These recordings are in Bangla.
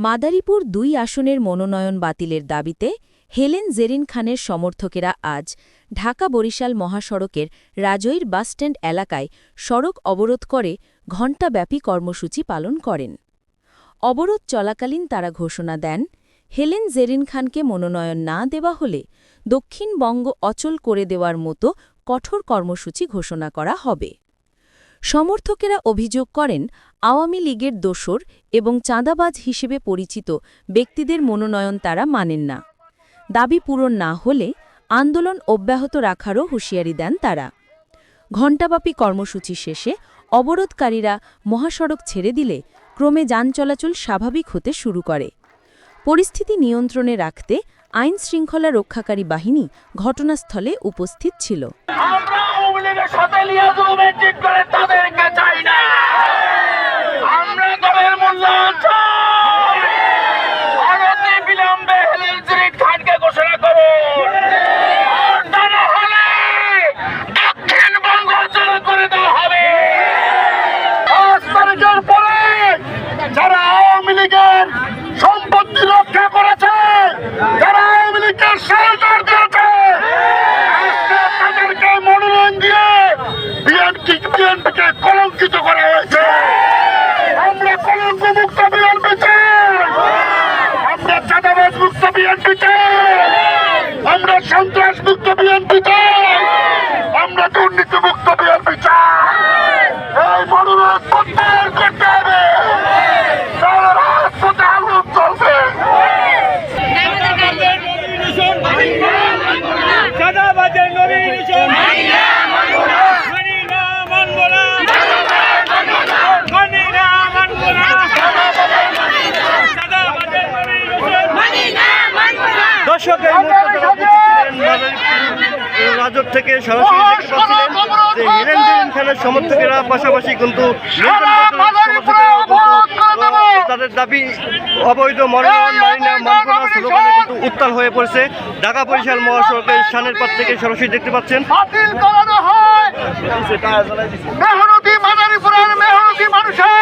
মাদারীপুর দুই আসনের মনোনয়ন বাতিলের দাবিতে হেলেন জেরিন খানের সমর্থকেরা আজ ঢাকা বরিশাল মহাসড়কের রাজৈর বাসস্ট্যান্ড এলাকায় সড়ক অবরোধ করে ঘণ্টাব্যাপী কর্মসূচি পালন করেন। অবরোধ চলাকালীন তারা ঘোষণা দেন, হেলেন জেরিন খানকে মনোনয়ন না দেওয়া হলে দক্ষিণবঙ্গ অচল করে দেওয়ার মতো কঠোর কর্মসূচি ঘোষণা করা হবে। সমর্থকেরা অভিযোগ করেন, আওয়ামী লীগের দোসর এবং চাঁদাবাজ হিসেবে পরিচিত ব্যক্তিদের মনোনয়ন তারা মানেন না। দাবি পূরণ না হলে আন্দোলন অব্যাহত রাখারও হুঁশিয়ারি দেন তারা। ঘণ্টাব্যাপী কর্মসূচি শেষে অবরোধকারীরা মহাসড়ক ছেড়ে দিলে ক্রমে যান চলাচল স্বাভাবিক হতে শুরু করে। পরিস্থিতি নিয়ন্ত্রণে রাখতে আইন শৃঙ্খলা রক্ষাকারী বাহিনী ঘটনাস্থলে উপস্থিত ছিল। লীগের সাথে লিয়াজুমে ঠিক করে তাদেরকে চাই না। আমরা দলের মূল্যায়ন চাই ভারতে বিলম্বে হেলেন জিরিট খানকে ঘোষণা করুন আর তা না হলে দক্ষিণবঙ্গ অচল করে দেওয়া হবে পাঁচ তারিখের পরে যারা আওয়ামী লীগের সম্পত্তি রক্ষা করেছে যারা আওয়ামী লীগের সহযোগ দিয়েছে আজকে তাদেরকে মনোনয়ন দিয়ে বিএনপি বিএনপিকে কলঙ্কিত করা হয়েছে। আমরা কলঙ্ক মুক্ত বিএনপি চাই। আমরা চাঁদাবাজ মুক্ত বিএনপি চাই। আমরা সন্ত্রাস মুক্ত বিএনপি চাই। রাজর থেকে সরাসরি দেখতে পাচ্ছিলেন যে হিরেন জেরিন খানের সমর্থকেরা পাশাপাশি কিন্তু তাদের দাবি অবৈধ মনোনয়ন মানি স্লোগানে কিন্তু উত্তাল হয়ে পড়েছে। ঢাকা বরিশাল মহাসড়কের সানের পাত থেকে সরাসরি দেখতে পাচ্ছেন। বাতিল করানো মেহনতি মাদারীপুরের মেহনতি মানুষের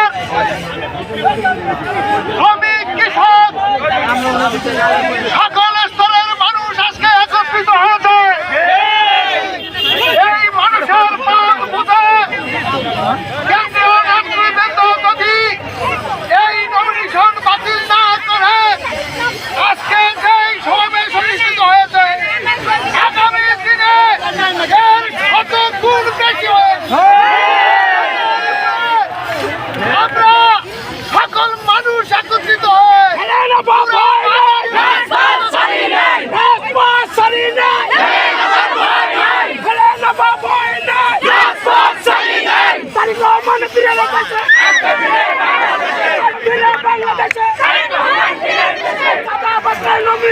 সংগ্রামী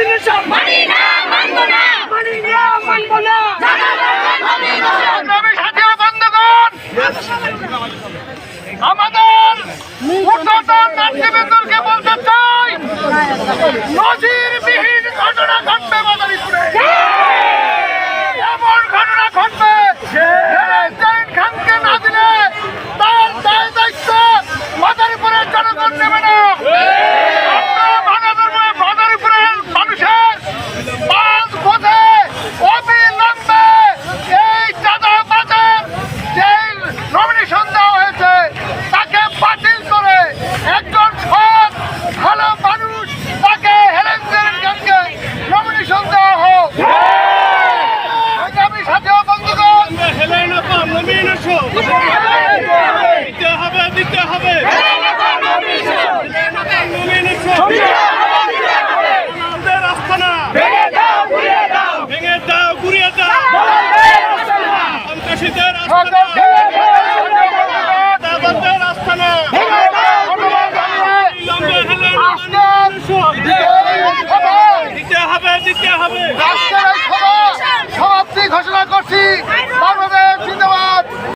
দিতে হবে দিতে হবে। আমাদের আস্থানা ভেঙে দাও ঘুরিয়ে দাও ভেঙে দাও ঘুরিয়ে দাও সন্ত্রাসীদের আস্থানা আস্থানা দিতে হবে। দিতে হবে সমাপ্তি ঘোষণা করছি।